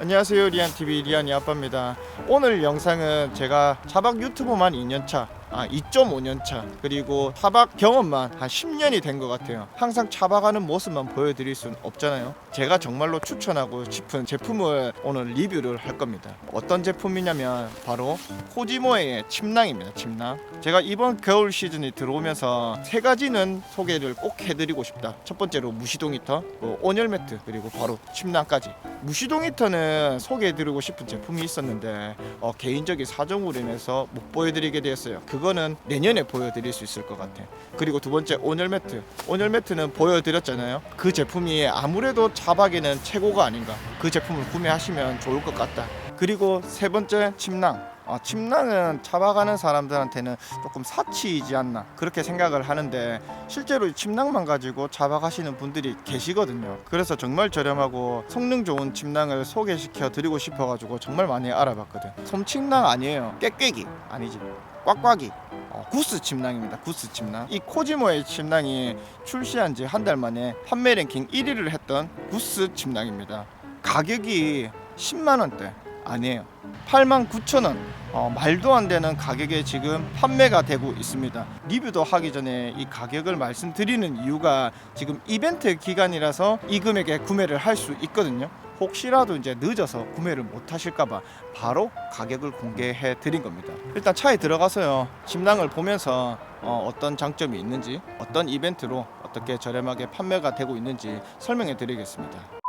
안녕하세요 리안TV 리안이 아빠입니다. 오늘 영상은 제가 차박 유튜브만 2년차 아 2.5년차 그리고 차박 경험만 한 10년이 된 것 같아요. 항상 차박하는 모습만 보여드릴 순 없잖아요. 제가 정말로 추천하고 싶은 제품을 오늘 리뷰를 할 겁니다. 어떤 제품이냐면 바로 코지모의 침낭입니다 침낭. 제가 이번 겨울 시즌이 들어오면서 세 가지는 소개를 꼭 해드리고 싶다. 첫 번째로 무시동 히터 뭐 온열 매트 그리고 바로 침낭까지 무시동 히터는 소개해드리고 싶은 제품이 있었는데 어, 개인적인 사정으로 인해서 못 보여드리게 되었어요. 그거는 내년에 보여드릴 수 있을 것 같아. 그리고 두 번째 온열 매트. 온열 매트는 보여드렸잖아요. 그 제품이 아무래도 차박에는 최고가 아닌가. 그 제품을 구매하시면 좋을 것 같다. 그리고 세 번째 침낭. 어, 침낭은 차박하는 사람들한테는 조금 사치이지 않나 그렇게 생각을 하는데 실제로 이 침낭만 가지고 차박하시는 분들이 계시거든요. 그래서 정말 저렴하고 성능 좋은 침낭을 소개시켜 드리고 싶어가지고 정말 많이 알아봤거든. 솜침낭 아니에요. 깨깨기 아니지. 꽉꽉이. 어, 구스 침낭입니다. 구스 침낭. 이 코지모의 침낭이 출시한 지 한 달 만에 판매 랭킹 1위를 했던 구스 침낭입니다. 가격이 10만 원대 아니에요. 8만 9천 원. 어, 말도 안 되는 가격에 지금 판매가 되고 있습니다. 리뷰도 하기 전에 이 가격을 말씀드리는 이유가 지금 이벤트 기간이라서 이 금액에 구매를 할 수 있거든요. 혹시라도 이제 늦어서 구매를 못 하실까봐 바로 가격을 공개해 드린 겁니다. 일단 차에 들어가서요. 침낭을 보면서 어, 어떤 장점이 있는지, 어떤 이벤트로 어떻게 저렴하게 판매가 되고 있는지 설명해 드리겠습니다.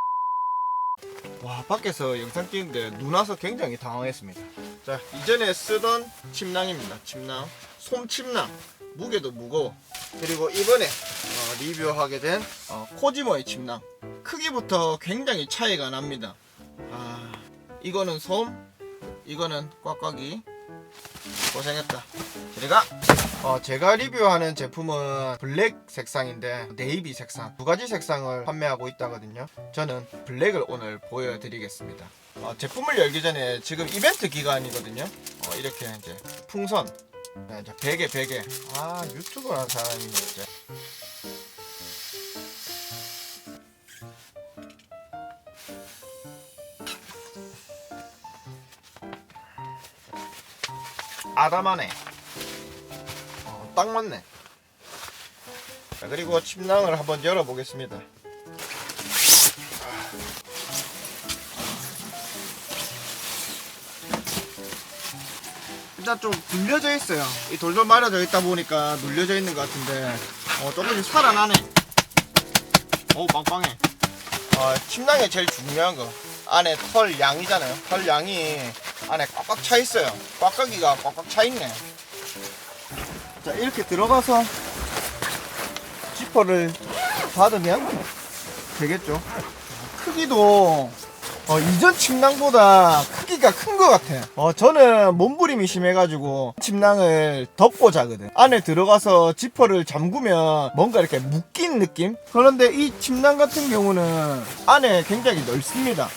와 밖에서 영상 찍는데 눈 와서 굉장히 당황했습니다. 자 이전에 쓰던 침낭입니다. 침낭 솜침낭 무게도 무거워. 그리고 이번에 어, 리뷰하게 된 어, 코지모의 침낭 크기부터 굉장히 차이가 납니다. 아 이거는 솜, 이거는 꽉꽉이 고생했다. 제가 어, 제가 리뷰하는 제품은 블랙 색상인데 네이비 색상 두 가지 색상을 판매하고 있다거든요. 저는 블랙을 오늘 보여드리겠습니다. 어, 제품을 열기 전에 지금 이벤트 기간이거든요. 어, 이렇게 이제 풍선, 네, 이제 베개 베개. 아 유튜브 하는 사람이 진짜. 아담하네. 어, 딱 맞네. 자, 그리고 침낭을 한번 열어 보겠습니다. 일단 좀 눌려져 있어요. 이 돌돌 말아져 있다 보니까 눌려져 있는 것 같은데, 어, 조금씩 살아나네. 어우, 빵빵해. 어, 침낭에 제일 중요한 거. 안에 털 양이잖아요. 털 양이 안에 꽉꽉 차 있어요. 꽉꽉이가 꽉꽉 차 있네. 자, 이렇게 들어가서 지퍼를 닫으면 되겠죠. 크기도 어, 이전 침낭보다 크기가 큰 것 같아. 어, 저는 몸부림이 심해가지고 침낭을 덮고 자거든. 안에 들어가서 지퍼를 잠그면 뭔가 이렇게 묶인 느낌? 그런데 이 침낭 같은 경우는 안에 굉장히 넓습니다.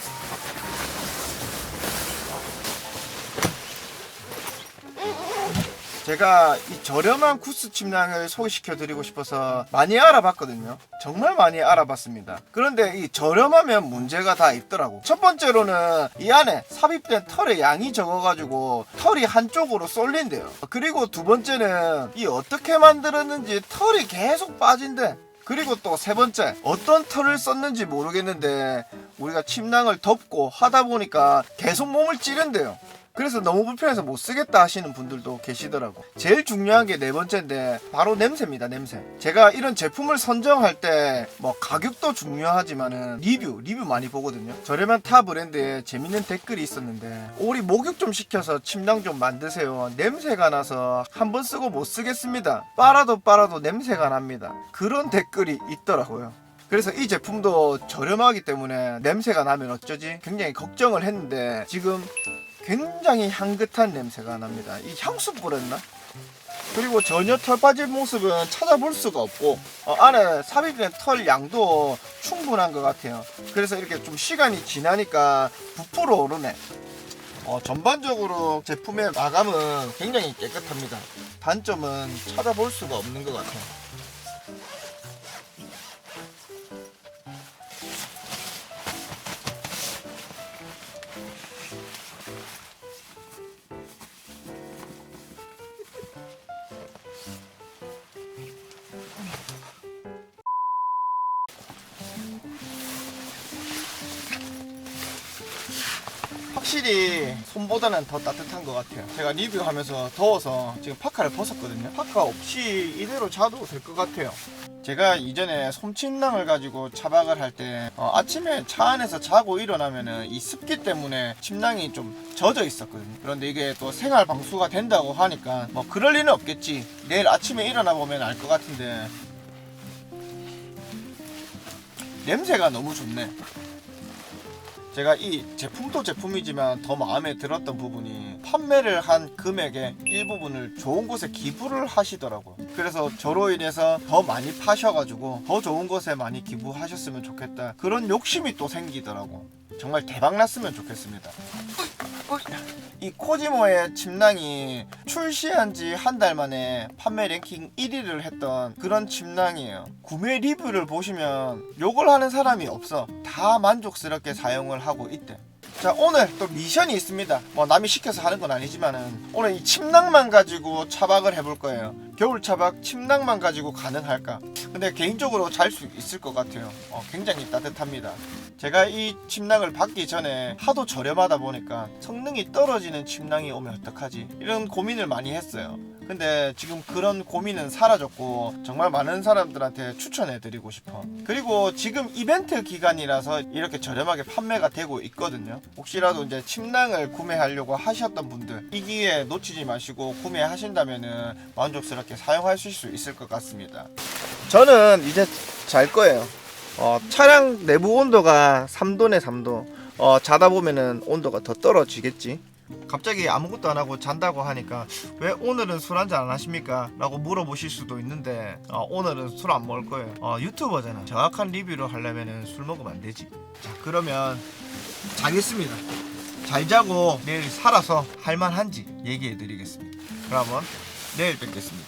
제가 이 저렴한 쿠스 침낭을 소개시켜 드리고 싶어서 많이 알아봤거든요. 정말 많이 알아봤습니다. 그런데 이 저렴하면 문제가 다 있더라고. 첫 번째로는 이 안에 삽입된 털의 양이 적어가지고 털이 한쪽으로 쏠린대요. 그리고 두 번째는 이 어떻게 만들었는지 털이 계속 빠진대. 그리고 또 세 번째 어떤 털을 썼는지 모르겠는데 우리가 침낭을 덮고 하다 보니까 계속 몸을 찌른대요. 그래서 너무 불편해서 못 쓰겠다 하시는 분들도 계시더라고. 제일 중요한 게 네 번째인데 바로 냄새입니다. 냄새. 제가 이런 제품을 선정할 때 뭐 가격도 중요하지만은 리뷰 리뷰 많이 보거든요. 저렴한 타 브랜드에 재밌는 댓글이 있었는데 우리 목욕 좀 시켜서 침낭 좀 만드세요. 냄새가 나서 한 번 쓰고 못 쓰겠습니다. 빨아도 빨아도 냄새가 납니다. 그런 댓글이 있더라고요. 그래서 이 제품도 저렴하기 때문에 냄새가 나면 어쩌지? 굉장히 걱정을 했는데 지금 굉장히 향긋한 냄새가 납니다. 이 향수 뿌렸나? 그리고 전혀 털 빠진 모습은 찾아볼 수가 없고 어, 안에 삽입된 털 양도 충분한 것 같아요. 그래서 이렇게 좀 시간이 지나니까 부풀어 오르네. 어, 전반적으로 제품의 마감은 굉장히 깨끗합니다. 단점은 찾아볼 수가 없는 것 같아요. 확실히 손보다는 더 따뜻한 것 같아요. 제가 리뷰하면서 더워서 지금 파카를 벗었거든요. 파카 없이 이대로 자도 될 것 같아요. 제가 이전에 솜침낭을 가지고 차박을 할때 아침에 차 안에서 자고 일어나면은 이 습기 때문에 침낭이 좀 젖어 있었거든요. 그런데 이게 또 생활 방수가 된다고 하니까 뭐 그럴 리는 없겠지. 내일 아침에 일어나 보면 알 것 같은데 냄새가 너무 좋네. 제가 이 제품도 제품이지만 더 마음에 들었던 부분이 판매를 한 금액의 일부분을 좋은 곳에 기부를 하시더라고요. 그래서 저로 인해서 더 많이 파셔가지고 더 좋은 곳에 많이 기부하셨으면 좋겠다. 그런 욕심이 또 생기더라고. 정말 대박 났으면 좋겠습니다. 이 코지모의 침낭이 출시한 지 한 달 만에 판매 랭킹 1위를 했던 그런 침낭이에요. 구매 리뷰를 보시면 욕을 하는 사람이 없어. 다 만족스럽게 사용을 하고 있대. 자 오늘 또 미션이 있습니다. 뭐 남이 시켜서 하는 건 아니지만은 오늘 이 침낭만 가지고 차박을 해볼 거예요. 겨울 차박 침낭만 가지고 가능할까? 근데 개인적으로 잘 수 있을 것 같아요. 어, 굉장히 따뜻합니다. 제가 이 침낭을 받기 전에 하도 저렴하다 보니까 성능이 떨어지는 침낭이 오면 어떡하지? 이런 고민을 많이 했어요 근데 지금 그런 고민은 사라졌고 정말 많은 사람들한테 추천해 드리고 싶어. 그리고 지금 이벤트 기간이라서 이렇게 저렴하게 판매가 되고 있거든요. 혹시라도 이제 침낭을 구매하려고 하셨던 분들 이 기회 놓치지 마시고 구매하신다면은 만족스럽게 사용하실 수 있을 것 같습니다. 저는 이제 잘 거예요. 어, 차량 내부 온도가 3도네 3도. 어, 자다 보면은 온도가 더 떨어지겠지 갑자기 아무것도 안 하고 잔다고 하니까 왜 오늘은 술 한잔 안 하십니까? 라고 물어보실 수도 있는데 어, 오늘은 술 안 먹을 거예요. 어, 유튜버잖아. 정확한 리뷰를 하려면 술 먹으면 안 되지. 자 그러면 자겠습니다. 잘 자고 내일 살아서 할만한지 얘기해 드리겠습니다. 그러면 내일 뵙겠습니다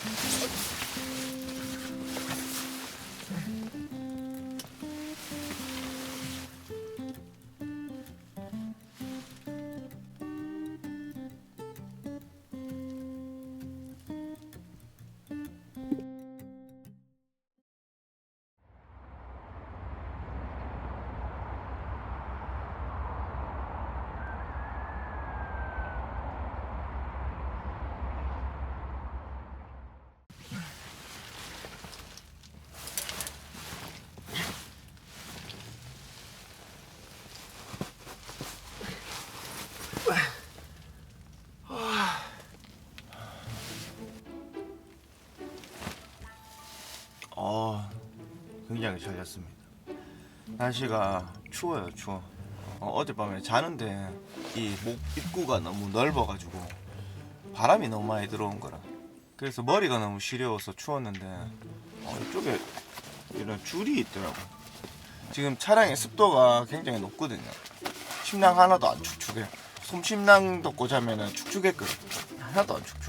굉장히 잘 잤습니다. 날씨가 추워요, 추워. 어, 어젯밤에 자는데 이 목 입구가 너무 넓어가지고 바람이 너무 많이 들어온 거라. 그래서 머리가 너무 시려워서 추웠는데 어, 이쪽에 이런 줄이 있더라고. 지금 차량의 습도가 굉장히 높거든요. 침낭 하나도 안 축축해. 솜침낭 덮고 자면은 축축했거든. 하나도 안 축축해.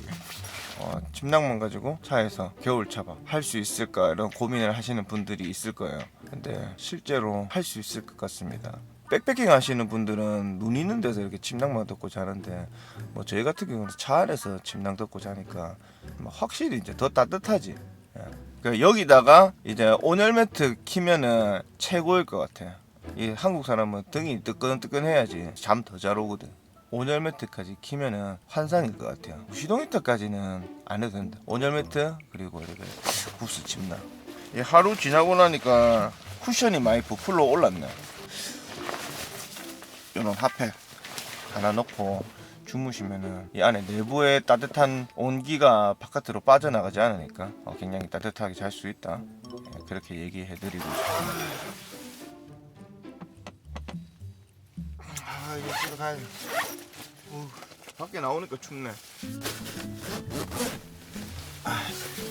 어, 침낭만 가지고 차에서 겨울 차박 할 수 있을까 이런 고민을 하시는 분들이 있을 거예요. 근데 실제로 할 수 있을 것 같습니다. 백패킹 하시는 분들은 눈 있는 데서 이렇게 침낭만 덮고 자는데 뭐 저희 같은 경우는 차 안에서 침낭 덮고 자니까 뭐 확실히 이제 더 따뜻하지. 예. 그 여기다가 이제 온열 매트 키면은 최고일 것 같아. 이 한국 사람은 등이 뜨끈뜨끈해야지 잠 더 잘 오거든. 온열 매트까지 키면은 환상일 것 같아요. 시동 히터까지는 안 해도 된다. 온열 매트 그리고 이렇게 구스 침낭. 이 하루 지나고 나니까 쿠션이 많이 부풀러 올랐네. 이런 핫팩 하나 넣고 주무시면은 이 안에 내부의 따뜻한 온기가 바깥으로 빠져나가지 않으니까 어, 굉장히 따뜻하게 잘 수 있다. 예, 그렇게 얘기해드리고 싶습니다. 이거 집에 가야 돼. 우, 밖에 나오니까 춥네. 아,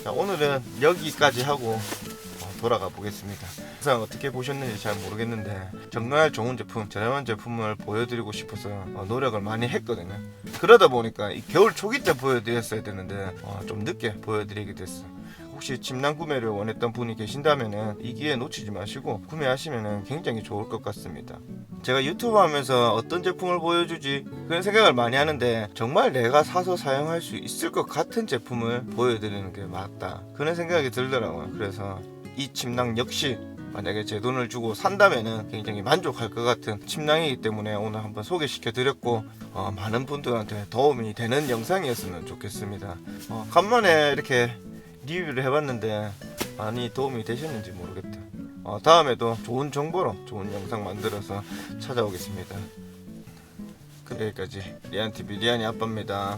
자 오늘은 여기까지 하고 어, 돌아가 보겠습니다. 영상 어떻게 보셨는지 잘 모르겠는데 정말 좋은 제품, 저렴한 제품을 보여드리고 싶어서 어, 노력을 많이 했거든요. 그러다 보니까 이 겨울 초기 때 보여드렸어야 되는데 어, 좀 늦게 보여드리게 됐어. 혹시 침낭 구매를 원했던 분이 계신다면은 이 기회 놓치지 마시고 구매하시면은 굉장히 좋을 것 같습니다. 제가 유튜브 하면서 어떤 제품을 보여주지 그런 생각을 많이 하는데 정말 내가 사서 사용할 수 있을 것 같은 제품을 보여드리는 게 맞다 그런 생각이 들더라고요. 그래서 이 침낭 역시 만약에 제 돈을 주고 산다면은 굉장히 만족할 것 같은 침낭이기 때문에 오늘 한번 소개시켜 드렸고 어, 많은 분들한테 도움이 되는 영상이었으면 좋겠습니다. 어, 간만에 이렇게 리뷰를 해봤는데 많이 도움이 되셨는지 모르겠다. 어, 다음에도 좋은 정보로 좋은 영상 만들어서 찾아오겠습니다. 여기까지 리안TV 리안이 아빠입니다.